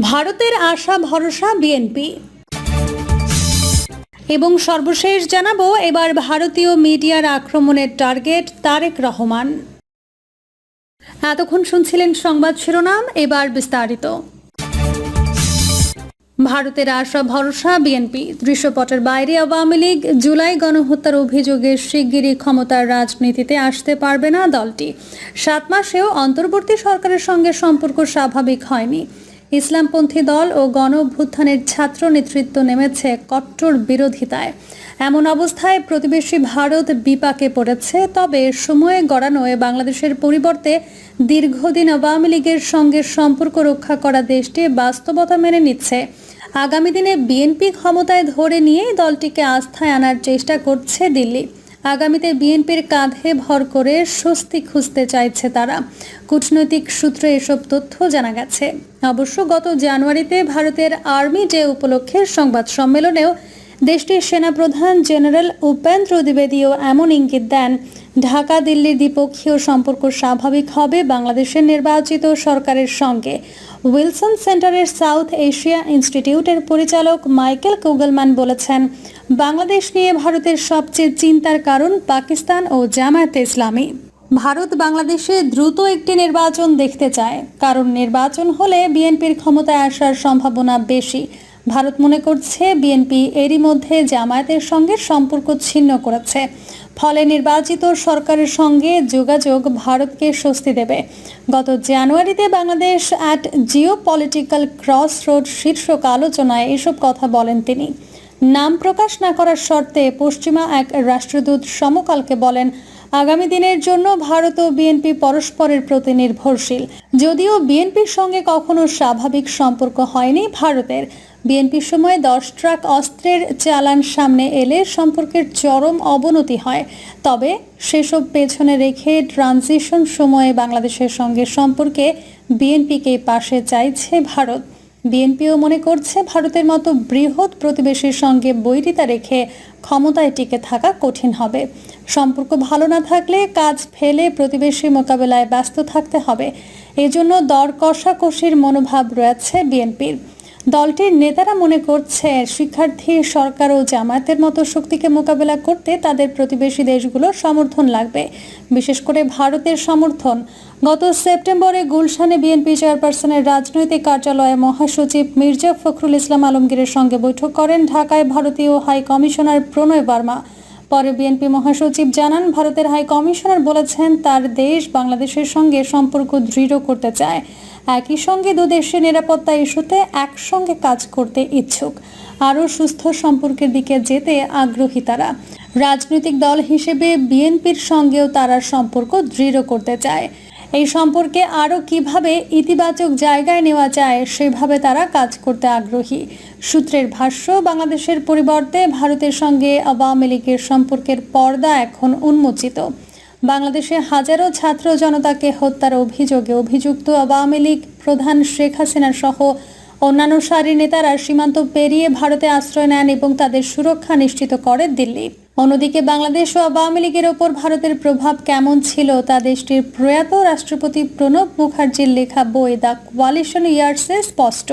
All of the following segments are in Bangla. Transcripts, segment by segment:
ভারতের আশা ভরসা বিএনপি। এবং সর্বশেষ জানাব, এবার ভারতীয় মিডিয়ার আক্রমণের টার্গেট তারেক রহমান। এতক্ষণ শুনছিলেন সংবাদ শিরোনাম, এবার বিস্তারিত। ভারতের আশা ভরসা বিএনপি। দৃশ্যপটের বাইরে আওয়ামী লীগ, জুলাই গণহত্যার অভিযোগে শিগগিরই ক্ষমতার রাজনীতিতে আসতে পারবে না দলটি। সাত মাসেও অন্তর্বর্তী সরকারের সঙ্গে সম্পর্ক স্বাভাবিক হয়নি। ইসলামপন্থী দল ও গণ অভ্যুত্থানের ছাত্র নেতৃত্ব নেমেছে কট্টর বিরোধিতায়। এমন অবস্থায় প্রতিবেশী ভারত বিপাকে পড়েছে, তবে সময়ে গড়ানো এ বাংলাদেশের পরিবর্তে দীর্ঘদিন আওয়ামী লীগের সঙ্গে সম্পর্ক রক্ষা করা দেশটি বাস্তবতা মেনে নিচ্ছে। আগামী দিনে বিএনপি ক্ষমতায় ধরে নিয়ে দলটিকে আস্থায় আনার চেষ্টা করছে দিল্লি। আগামীতে বিএনপির কাঁধে ভর করে স্বস্তি খুঁজতে চাইছে তারা। কূটনৈতিক সূত্রে এসব তথ্য জানা গেছে। অবশ্য গত জানুয়ারিতে ভারতের আর্মি ডে উপলক্ষে সংবাদ সম্মেলনেও দেশটির সেনাপ্রধান জেনারেল উপেন্দ্র দ্বিবেদীও এমন ইঙ্গিত দেন, ঢাকা দিল্লির দ্বিপক্ষীয় সম্পর্ক স্বাভাবিক হবে বাংলাদেশের নির্বাচিত সরকারের সঙ্গে। উইলসন সেন্টারের সাউথ এশিয়া ইনস্টিটিউটের পরিচালক মাইকেল কুগলম্যান বলেছেন, বাংলাদেশ নিয়ে ভারতের সবচেয়ে চিন্তার কারণ পাকিস্তান ও জামায়াতে ইসলামী। ভারত বাংলাদেশে দ্রুত একটি নির্বাচন দেখতে চায়, কারণ নির্বাচন হলে বিএনপির ক্ষমতায় আসার সম্ভাবনা বেশি। ভারত মনে করছে বিএনপি এরই মধ্যে জামায়াতের সঙ্গে সম্পর্ক ছিন্ন করেছে। ফলে নির্বাচিত সরকারের সঙ্গে যোগাযোগ ভারতকে স্বস্তি দেবে। গত জানুয়ারিতে Bangladesh at geopolitical cross road শীর্ষক আলোচনায় এসব কথা বলেন তিনি। নাম প্রকাশ না করার শর্তে পশ্চিমা এক রাষ্ট্রদূত সমকালকে বলেন আগামী দিনের জন্য ভারত ও বিএনপি পরস্পরের প্রতি নির্ভরশীল। যদিও বিএনপির সঙ্গে কখনো স্বাভাবিক সম্পর্ক হয়নি ভারতের। বিএনপির সময় দশ ট্রাক অস্ত্রের চালান সামনে এলে সম্পর্কের চরম অবনতি হয়। তবে সেসব পেছনে রেখে ট্রানজিশন সময়ে বাংলাদেশের সঙ্গে সম্পর্কে বিএনপিকে পাশে চাইছে ভারত। বিএনপিও মনে করছে ভারতের মতো বৃহৎ প্রতিবেশীর সঙ্গে বৈরিতা রেখে ক্ষমতায় টিকে থাকা কঠিন হবে। সম্পর্ক ভালো না থাকলে কাজ ফেলে প্রতিবেশী মোকাবেলায় ব্যস্ত থাকতে হবে। এজন্য দর কষাকষির মনোভাব রয়েছে বিএনপির। দলটির নেতারা মনে করছে, শিক্ষার্থী, সরকার ও জামায়াতের মতো শক্তিকে মোকাবেলা করতে তাদের প্রতিবেশী দেশগুলোর সমর্থন লাগবে। বিশেষ করে ভারতের সমর্থন। গত সেপ্টেম্বরে গুলশানে বিএনপি চেয়ারপারসনের রাজনৈতিক কার্যালয়ে মহাসচিব মির্জা ফখরুল ইসলাম আলমগীরের সঙ্গে বৈঠক করেন ঢাকায় ভারতীয় হাই কমিশনার প্রণয় বার্মা। পরে বিএনপি মহাসচিব জানান, ভারতের হাই কমিশনার বলেছেন, তার দেশ বাংলাদেশের সঙ্গে সম্পর্ক দৃঢ় করতে চায়। একই সঙ্গে দু দেশের নিরাপত্তা ইস্যুতে একসঙ্গে কাজ করতে ইচ্ছুক। আরও সুস্থ সম্পর্কের দিকে যেতে আগ্রহী তারা। রাজনৈতিক দল হিসেবে বিএনপির সঙ্গেও তারা সম্পর্ক দৃঢ় করতে চায়। এই সম্পর্কে আরও কীভাবে ইতিবাচক জায়গায় নেওয়া যায়, সেভাবে তারা কাজ করতে আগ্রহী। সূত্রের ভাষ্য, বাংলাদেশের পরিবর্তে ভারতের সঙ্গে আওয়ামী লীগের সম্পর্কের পর্দা এখন উন্মোচিত। বাংলাদেশে হাজারো ছাত্র জনতাকে হত্যার অভিযোগে অভিযুক্ত আওয়ামী লীগ প্রধান শেখ হাসিনা সহ অন্যান্য সারি নেতারা সীমান্ত পেরিয়ে ভারতে আশ্রয় নেন এবং তাদের সুরক্ষা নিশ্চিত করে দিল্লি। অন্যদিকে বাংলাদেশ ও আওয়ামী লীগের ওপর ভারতের প্রভাব কেমন ছিল তা দেশটির প্রয়াত রাষ্ট্রপতি প্রণব মুখার্জির লেখা বই দ্য কোয়ালিশন ইয়ার্সে স্পষ্ট।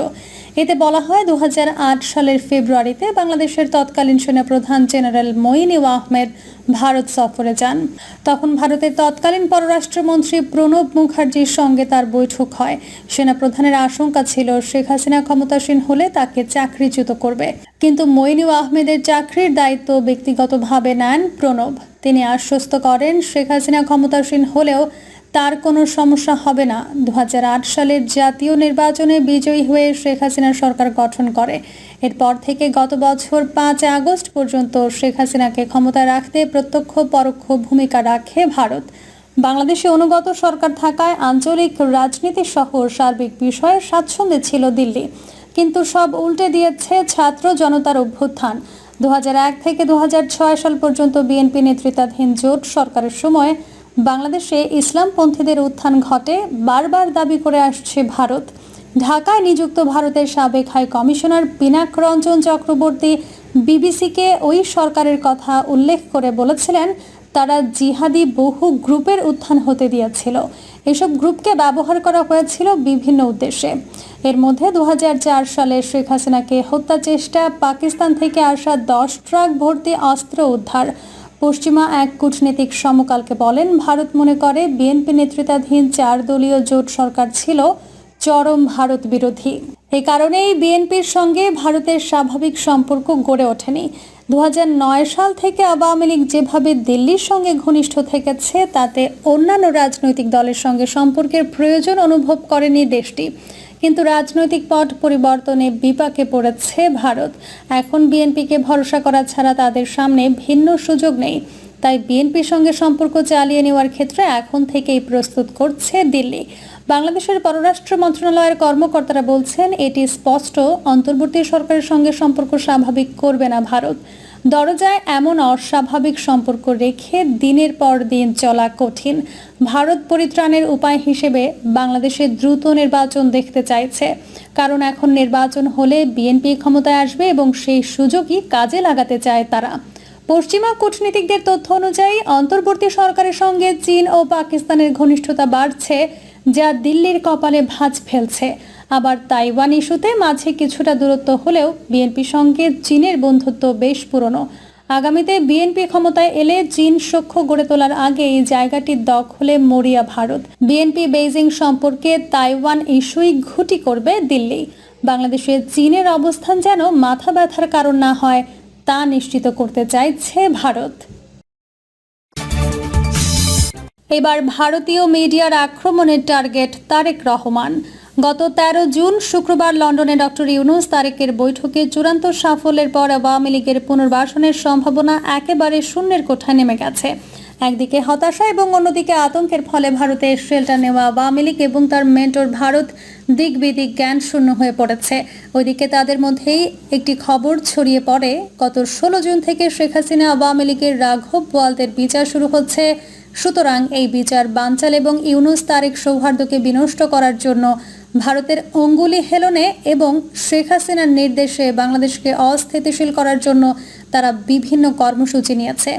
এতে বলা হয় দুই হাজার আট সালের ফেব্রুয়ারিতে বাংলাদেশের তৎকালীন সেনাপ্রধান জেনারেল মঈনুল আহমেদ ভারত সফরে যান। তখন ভারতের তৎকালীন পররাষ্ট্রমন্ত্রী প্রণব মুখার্জির সঙ্গে তার বৈঠক হয়। সেনাপ্রধানের আশঙ্কা ছিল, শেখ হাসিনা ক্ষমতাসীন হলে তাকে চাকরিচ্যুত করবে। কিন্তু মঈনুল আহমেদের চাকরির দায়িত্ব ব্যক্তিগতভাবে নেন প্রণব। তিনি আশ্বস্ত করেন, শেখ হাসিনা ক্ষমতাসীন হলেও তার কোনো সমস্যা হবে না। দু হাজার আট সালের জাতীয় নির্বাচনে বিজয়ী হয়ে শেখ হাসিনা সরকার গঠন করে। এরপর থেকে গত বছর পাঁচ আগস্ট পর্যন্ত শেখ হাসিনাকে ক্ষমতায় রাখতে প্রত্যক্ষ পরোক্ষ ভূমিকা রাখে ভারত। বাংলাদেশে অনুগত সরকার থাকায় আঞ্চলিক রাজনীতি সহ সার্বিক বিষয়ে স্বাচ্ছন্দ্যে ছিল দিল্লি। কিন্তু সব উল্টে দিয়েছে ছাত্র জনতার অভ্যুত্থান। দু হাজার এক থেকে দু হাজার ছয় সাল পর্যন্ত বিএনপি নেতৃত্বাধীন জোট সরকারের সময় বাংলাদেশে ইসলামপন্থীদের উত্থান ঘটে, বারবার দাবি করে আসছে ভারত। ঢাকায় নিযুক্ত ভারতের সাবেক হাই কমিশনার পিনাক রঞ্জন চক্রবর্তী বিবিসিকে ওই সরকারের কথা উল্লেখ করে বলেছিলেন, তারা জিহাদি বহু গ্রুপের উত্থান হতে দিয়েছিল। এসব গ্রুপকে ব্যবহার করা হয়েছিল বিভিন্ন উদ্দেশ্যে। এর মধ্যে দু হাজার চার সালে শেখ হাসিনাকে হত্যা চেষ্টা, পাকিস্তান থেকে আসা দশ ট্রাক ভর্তি অস্ত্র উদ্ধার পশ্চিমা এক কূটনীতিক সমকালকে বলেন, ভারত মনে করে বিএনপি নেতৃত্বাধীন চার দলীয় জোট সরকার ছিল চরম ভারত বিরোধী। এ কারণেই বিএনপির সঙ্গে ভারতের স্বাভাবিক সম্পর্ক গড়ে ওঠেনি। দু হাজার নয় সাল থেকে আওয়ামী লীগ যেভাবে দিল্লির সঙ্গে ঘনিষ্ঠ থেকেছে, তাতে অন্যান্য রাজনৈতিক দলের সঙ্গে সম্পর্কের প্রয়োজন অনুভব করেনি দেশটি। কিন্তু রাজনৈতিক পট পরিবর্তনে বিপাকে পড়েছে ভারত। এখন বিএনপিকে ভরসা করা ছাড়া তাদের সামনে ভিন্ন সুযোগ নেই। তাই বিএনপির সঙ্গে সম্পর্ক চালিয়ে নেওয়ার ক্ষেত্রে এখন থেকেই প্রস্তুত করছে দিল্লি। বাংলাদেশের পররাষ্ট্র মন্ত্রণালয়ের কর্মকর্তারা বলছেন, এটি স্পষ্ট, অন্তর্বর্তী সরকারের সঙ্গে সম্পর্ক স্বাভাবিক করবে না ভারত। দরজায় এমন অস্বাভাবিক সম্পর্ক রেখে দিনের পর দিন চলা কঠিন। ভারত পরিত্রাণের উপায় হিসেবে বাংলাদেশে দ্রুত নির্বাচন দেখতে চাইছে। কারণ এখন নির্বাচন হলে বিএনপি ক্ষমতায় আসবে এবং সেই সুযোগই কাজে লাগাতে চায় তারা। পশ্চিমা কূটনীতিকদের তথ্য অনুযায়ী, অন্তর্বর্তী সরকারের সঙ্গে চীন ও পাকিস্তানের ঘনিষ্ঠতা বাড়ছে, যা দিল্লির কপালে ভাঁজ ফেলছে। আবার তাইওয়ান ইস্যুতে মাঝে কিছুটা দূরত্ব হলেও বিএনপির সঙ্গে চীনের বন্ধুত্ব বেশ পুরনো। আগামীতে বিএনপি ক্ষমতায় এলে চীন সখ্য গড়ে তোলার আগে এই জায়গাটির দখলে মরিয়া ভারত। বিএনপি বেইজিং সম্পর্কে তাইওয়ান ইস্যুই ঘুটি করবে দিল্লি। বাংলাদেশে চীনের অবস্থান যেন মাথা ব্যথার কারণ না হয়, তা নিশ্চিত করতে চাইছে ভারত। এবার ভারতীয় মিডিয়ার আক্রমণের টার্গেট তারেক রহমান। গত তেরো জুন শুক্রবার লন্ডনে ডক্টর ইউনুস তারেকের বৈঠকে চূড়ান্ত সাফল্যের পর আওয়ামী লীগের পুনর্বাসনের সম্ভাবনা একেবারে শূন্যের কোঠায় নেমে গেছে। একদিকে হতাশা এবং অন্যদিকে আতঙ্কের ফলে ভারতে শেল্টার নেওয়া আওয়ামী লীগ এবং তার মেন্টর ভারত দিক বিদিক জ্ঞান শূন্য হয়ে পড়েছে। ওইদিকে তাদের মধ্যেই একটি খবর ছড়িয়ে পড়ে, গত ষোলো জুন থেকে শেখ হাসিনা আওয়ামী লীগের রাঘব বোয়ালদের বিচার শুরু হচ্ছে। সুতরাং এই বিচার বাঞ্চাল এবং ইউনুস তারেক সৌহার্দ্যকে বিনষ্ট করার জন্য ভারতের অঙ্গুলি হেলনে এবং শেখ হাসিনার নির্দেশে বাংলাদেশকে অস্থিতিশীল করার জন্য তারা বিভিন্ন কর্মসূচি নিয়েছে।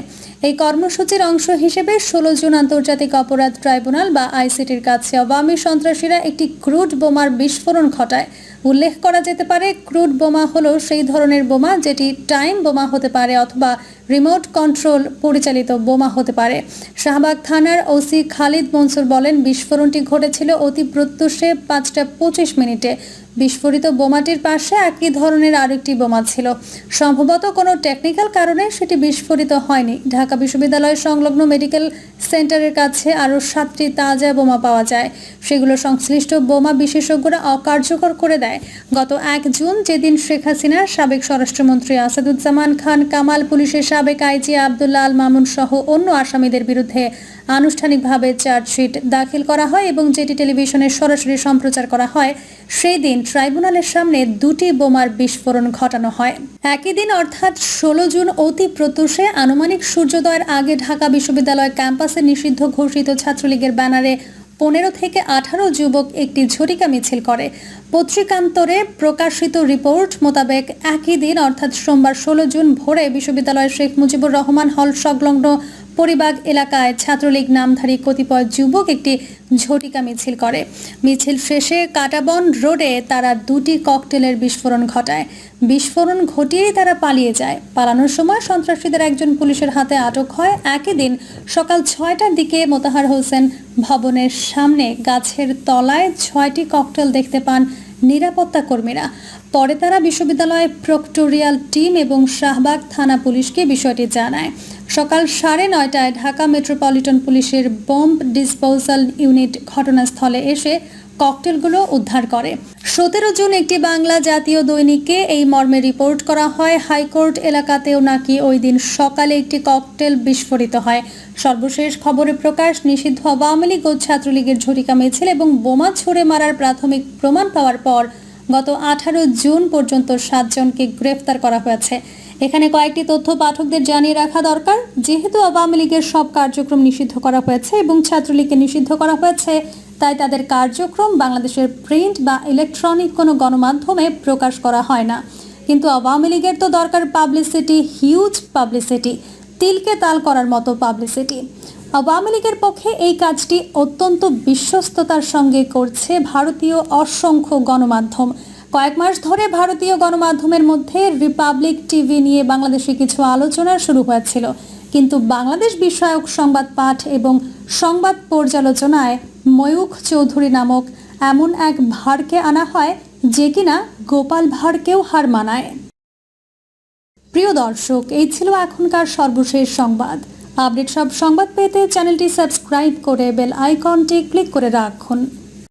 এই কর্মসূচির অংশ হিসেবে ষোলো জুন আন্তর্জাতিক অপরাধ ট্রাইব্যুনাল বা আইসিটির কাছে আওয়ামী সন্ত্রাসীরা একটি ক্রুড বোমার বিস্ফোরণ ঘটায়। উল্লেখ করা যেতে পারে, ক্রুড বোমা হল সেই ধরনের বোমা যেটি টাইম বোমা হতে পারে অথবা রিমোট কন্ট্রোল পরিচালিত বোমা হতে পারে। শাহবাগ থানার ওসি খালিদ মনসুর বলেন, বিস্ফোরণটি ঘটেছিল অতি প্রত্যুষে পাঁচটা পঁচিশ মিনিটে। বিস্ফোরিত বোমাটির পাশে একই ধরনের আরেকটি বোমা ছিল। সম্ভবত কোনো টেকনিক্যাল কারণে সেটি বিস্ফোরিত হয়নি। ঢাকা বিশ্ববিদ্যালয়ের সংলগ্ন মেডিকেল সেন্টারের কাছে আরও সাতটি তাজা বোমা পাওয়া যায়। সেগুলো সংশ্লিষ্ট বোমা বিশেষজ্ঞরা অকার্যকর করে দেয়। গত এক জুন যেদিন শেখ হাসিনার সাবেক স্বরাষ্ট্রমন্ত্রী আসাদুজ্জামান খান, কামাল পুলিশের সাবেক আইজি আবদুল্লাহ আল মামুন সহ অন্য আসামিদের বিরুদ্ধে আনুষ্ঠানিকভাবে চার্জশিট দাখিল করা হয় এবং যেটি টেলিভিশনে সরাসরি সম্প্রচার করা হয়, সেই দিন ট্রাইব্যুনালের সামনে দুটি বোমার বিস্ফোরণ ঘটানো হয়। একই দিন অর্থাৎ ষোলো জুন অতি প্রত্যুষে আনুমানিক সূর্যোদয়ের আগে ঢাকা বিশ্ববিদ্যালয় ক্যাম্পাসে নিষিদ্ধ ঘোষিত ছাত্রলীগের ব্যানারে পনেরো থেকে আঠারো যুবক একটি ঝটিকা মিছিল করে। পত্রিকান্তরে প্রকাশিত রিপোর্ট মোতাবেক একই দিন, অর্থাৎ সোমবার ষোলো জুন ভোরে বিশ্ববিদ্যালয়ের শেখ মুজিবুর রহমান হল সংলগ্ন পরিবাগ এলাকায় ছাত্রলীগ নামধারী কতিপয় যুবক একটি ঝটিকা মিছিল করে। মিছিল শেষে কাটাবন রোডে তারা দুটি ককটেলের বিস্ফোরণ ঘটায়। বিস্ফোরণ ঘটিয়েই তারা পালিয়ে যায়। পালানোর সময় সন্ত্রাসীদের একজন পুলিশের হাতে আটক হয়। একই দিন সকাল ছয়টার দিকে মোতাহার হোসেন ভবনের সামনে গাছের তলায় ছয়টি ককটেল দেখতে পান নিরাপত্তা কর্মীরা। পরে তারা বিশ্ববিদ্যালয়ের প্রক্টোরিয়াল টিম এবং শাহবাগ থানা পুলিশকে বিষয়টি জানায়। সকাল সাড়ে নয়টায় ঢাকা মেট্রোপলিটন পুলিশের বোম্ব ডিসপোজাল ইউনিট ঘটনাস্থলে এসে ককটেলগুলো উদ্ধার করে। সতেরো জুন একটি বাংলা জাতীয় দৈনিকে এই মর্মে রিপোর্ট করা হয়, হাইকোর্ট এলাকাতেও নাকি ওই দিন সকালে একটি ককটেল বিস্ফোরিত হয়। সর্বশেষ খবরে প্রকাশ, নিষিদ্ধ আওয়ামী লীগ ও ছাত্রলীগের ঝটিকা মিছিল এবং বোমা ছুড়ে মারার প্রাথমিক প্রমাণ পাওয়ার পর গত আঠারো জুন পর্যন্ত সাতজনকে গ্রেফতার করা হয়েছে। এখানে কয়েকটি তথ্য পাঠকদের জানিয়ে রাখা দরকার। যেহেতু আওয়ামী লীগের সব কার্যক্রম নিষিদ্ধ করা হয়েছে এবং ছাত্রলীগকে নিষিদ্ধ করা হয়েছে, তাই তাদের কার্যক্রম বাংলাদেশের প্রিন্ট বা ইলেকট্রনিক কোনো গণমাধ্যমে প্রকাশ করা হয় না। কিন্তু আওয়ামী লীগের তো দরকার পাবলিসিটি, হিউজ পাবলিসিটি, তিলকে তাল করার মতো পাবলিসিটি। আওয়ামী লীগের পক্ষে এই কাজটি অত্যন্ত বিশ্বস্ততার সঙ্গে করছে ভারতীয় অসংখ্য গণমাধ্যম। কয়েক মাস ধরে ভারতীয় গণমাধ্যমের মধ্যে রিপাবলিক টিভি নিয়ে বাংলাদেশে কিছু আলোচনা শুরু হয়েছিল। কিন্তু বাংলাদেশ বিষয়ক সংবাদ পাঠ এবং সংবাদ পর্যালোচনায় ময়ূখ চৌধুরী নামক এমন এক ভারকে আনা হয় যে কিনা গোপাল ভাঁড়কেও হার মানায়। প্রিয় দর্শক, এই ছিল এখনকার সর্বশেষ সংবাদ। আপডেট সব সংবাদ পেতে চ্যানেলটি সাবস্ক্রাইব করে বেল আইকনটি ক্লিক করে রাখুন।